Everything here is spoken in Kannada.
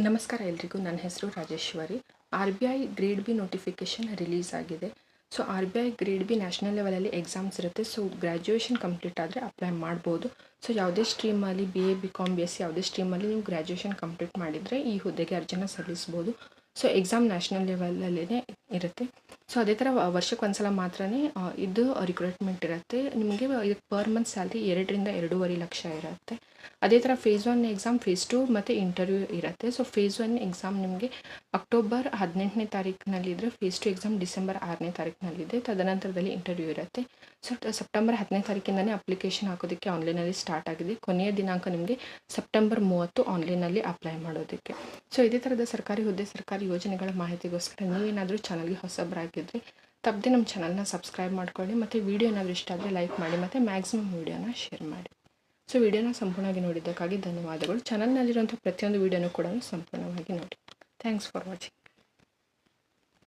ನಮಸ್ಕಾರ ಎಲ್ರಿಗೂ, ನನ್ನ ಹೆಸರು Rajeshwari. R B I grade B notification release ಆಗಿದೆ. So, R B I grade B national ಲೆವೆಲಲ್ಲಿ ಎಕ್ಸಾಮ್ಸ್ ಇರುತ್ತೆ. ಸೊ, ಗ್ರ್ಯಾಜುಯೇಷನ್ ಕಂಪ್ಲೀಟ್ ಆದರೆ ಅಪ್ಲೈ ಮಾಡ್ಬೋದು. ಸೊ, ಯಾವುದೇ ಸ್ಟ್ರೀಮಲ್ಲಿ B A, B com B S C ಯಾವುದೇ ಸ್ಟ್ರೀಮಲ್ಲಿ ನೀವು ಗ್ರ್ಯಾಜುಯೇಷನ್ ಕಂಪ್ಲೀಟ್ ಮಾಡಿದರೆ ಈ ಹುದ್ದೆಗೆ ಅರ್ಜಿನ ಸಲ್ಲಿಸ್ಬೋದು. ಸೊ, ಎಕ್ಸಾಮ್ ನ್ಯಾಷನಲ್ ಲೆವೆಲಲ್ಲೇ ಇರುತ್ತೆ. ಸೊ ಅದೇ ಥರ ವರ್ಷಕ್ಕೆ ಒಂದ್ಸಲ ಮಾತ್ರನೇ ಇದು ರಿಕ್ರೂಟ್ಮೆಂಟ್ ಇರುತ್ತೆ. ನಿಮಗೆ ಇದಕ್ಕೆ ಪರ್ ಮಂತ್ ಸ್ಯಾಲ್ರಿ ಎರಡರಿಂದ ಎರಡೂವರೆ ಲಕ್ಷ ಇರುತ್ತೆ. ಅದೇ ಥರ phase one exam phase two ಮತ್ತು ಇಂಟರ್ವ್ಯೂ ಇರುತ್ತೆ. ಸೊ ಫೇಸ್ ಒನ್ ಎಕ್ಸಾಮ್ ನಿಮಗೆ ಅಕ್ಟೋಬರ್ ಹದಿನೆಂಟನೇ ತಾರೀಕಿನಲ್ಲಿದ್ದರೆ ಫೇಸ್ ಟು ಎಕ್ಸಾಮ್ ಡಿಸೆಂಬರ್ ಆರನೇ ತಾರೀಕಿನಲ್ಲಿದೆ ತದನಂತರದಲ್ಲಿ ಇಂಟರ್ವ್ಯೂ ಇರುತ್ತೆ. ಸೊ ಸೆಪ್ಟೆಂಬರ್ ಹತ್ತನೇ ತಾರೀಕಿಂದನೇ ಅಪ್ಲಿಕೇಶನ್ ಹಾಕೋದಕ್ಕೆ ಆನ್ಲೈನಲ್ಲಿ ಸ್ಟಾರ್ಟ್ ಆಗಿದೆ. ಕೊನೆಯ ದಿನಾಂಕ ನಿಮಗೆ ಸೆಪ್ಟೆಂಬರ್ ಮೂವತ್ತು ಆನ್ಲೈನಲ್ಲಿ ಅಪ್ಲೈ ಮಾಡೋದಕ್ಕೆ. ಸೊ ಇದೇ ಥರದ ಸರ್ಕಾರಿ ಹುದ್ದೆ, ಸರ್ಕಾರಿ ಯೋಜನೆಗಳ ಮಾಹಿತಿಗೋಸ್ಕರ ನೀವೇನಾದರೂ ಚಾನಲ್ಗೆ ಹೊಸಬರಾಗಿದ್ದರೆ ತಪ್ಪದೆ ನಮ್ಮ ಚಾನಲ್ನ ಸಬ್ಸ್ಕ್ರೈಬ್ ಮಾಡ್ಕೊಳ್ಳಿ, ಮತ್ತು ವೀಡಿಯೋ ಏನಾದರೂ ಇಷ್ಟ ಆದರೆ ಲೈಕ್ ಮಾಡಿ, ಮತ್ತು ಮ್ಯಾಕ್ಸಿಮಮ್ ವೀಡಿಯೋನ ಶೇರ್ ಮಾಡಿ. ಸೊ ವಿಡಿಯೋನ ಸಂಪೂರ್ಣವಾಗಿ ನೋಡಿದ್ದಕ್ಕಾಗಿ ಧನ್ಯವಾದಗಳು. ಚಾನಲ್ನಲ್ಲಿರುವಂಥ ಪ್ರತಿಯೊಂದು ವಿಡಿಯೋನೂ ಕೂಡ ಸಂಪೂರ್ಣವಾಗಿ ನೋಡಿ. Thanks for watching